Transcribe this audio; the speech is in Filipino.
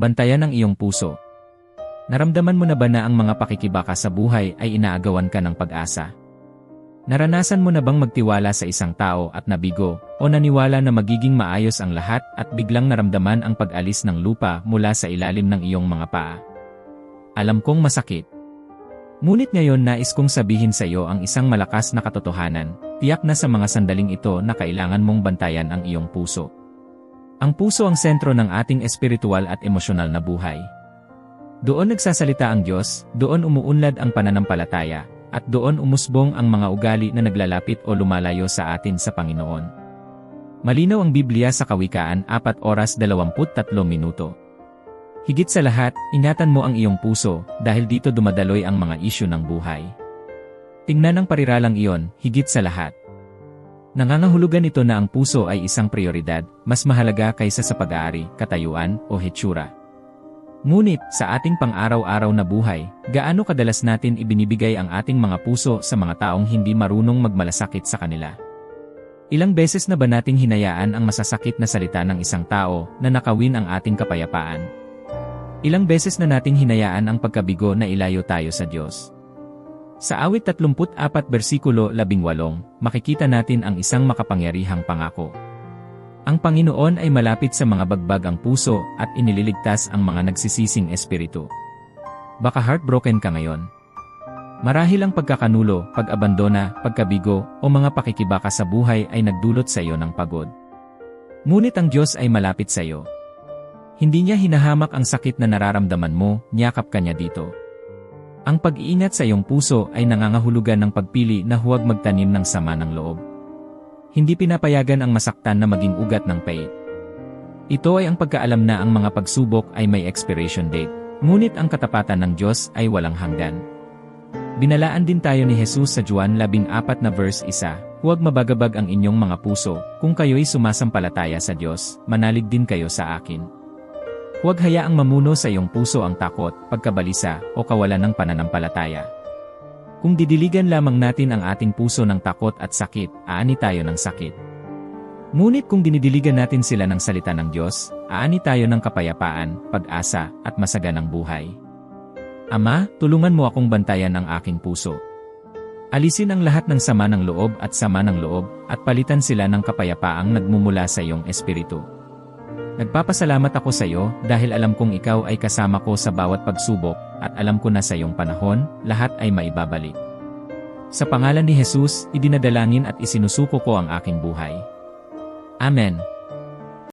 Bantayan ang iyong puso. Naramdaman mo na ba na ang mga pakikibaka sa buhay ay inaagawan ka ng pag-asa? Naranasan mo na bang magtiwala sa isang tao at nabigo o naniwala na magiging maayos ang lahat at biglang naramdaman ang pag-alis ng lupa mula sa ilalim ng iyong mga paa? Alam kong masakit. Ngunit ngayon nais kong sabihin sa iyo ang isang malakas na katotohanan, tiyak na sa mga sandaling ito na kailangan mong bantayan ang iyong puso. Ang puso ang sentro ng ating espiritual at emosyonal na buhay. Doon nagsasalita ang Diyos, doon umuunlad ang pananampalataya, at doon umusbong ang mga ugali na naglalapit o lumalayo sa atin sa Panginoon. Malinaw ang Biblia sa Kawikaan 4 oras 23 minuto. Higit sa lahat, ingatan mo ang iyong puso dahil dito dumadaloy ang mga isyu ng buhay. Tingnan ang pariralang iyon, higit sa lahat. Nangangahulugan ito na ang puso ay isang prioridad, mas mahalaga kaysa sa pag-aari, katayuan, o hetsura. Ngunit, sa ating pang-araw-araw na buhay, gaano kadalas natin ibinibigay ang ating mga puso sa mga taong hindi marunong magmalasakit sa kanila? Ilang beses na ba nating hinayaan ang masasakit na salita ng isang tao na nakawin ang ating kapayapaan? Ilang beses na nating hinayaan ang pagkabigo na ilayo tayo sa Diyos? Sa awit 34 versikulo 18, makikita natin ang isang makapangyarihang pangako. Ang Panginoon ay malapit sa mga bagbag ang puso at inililigtas ang mga nagsisising espiritu. Baka heartbroken ka ngayon. Marahil ang pagkakanulo, pag-abandona, pagkabigo, o mga pakikibaka sa buhay ay nagdulot sa iyo ng pagod. Ngunit ang Diyos ay malapit sa iyo. Hindi niya hinahamak ang sakit na nararamdaman mo, niyakap ka niya dito. Ang pag-iingat sa iyong puso ay nangangahulugan ng pagpili na huwag magtanim ng sama ng loob. Hindi pinapayagan ang masaktan na maging ugat ng pait. Ito ay ang pagkaalam na ang mga pagsubok ay may expiration date, ngunit ang katapatan ng Diyos ay walang hanggan. Binalaan din tayo ni Jesus sa Juan 14 na verse 1, Huwag mabagabag ang inyong mga puso, kung kayo'y sumasampalataya sa Diyos, manalig din kayo sa akin. Huwag hayaang mamuno sa iyong puso ang takot, pagkabalisa, o kawalan ng pananampalataya. Kung didiligan lamang natin ang ating puso ng takot at sakit, aani tayo ng sakit. Ngunit kung dinidiligan natin sila ng salita ng Diyos, aani tayo ng kapayapaan, pag-asa, at masaganang buhay. Ama, tulungan mo akong bantayan ang aking puso. Alisin ang lahat ng sama ng loob at sama ng loob, at palitan sila ng kapayapaang nagmumula sa iyong espiritu. Nagpapasalamat ako sa iyo dahil alam kong ikaw ay kasama ko sa bawat pagsubok at alam ko na sa iyong panahon, lahat ay maibabalik. Sa pangalan ni Jesus, idinadalangin at isinusuko ko ang aking buhay. Amen.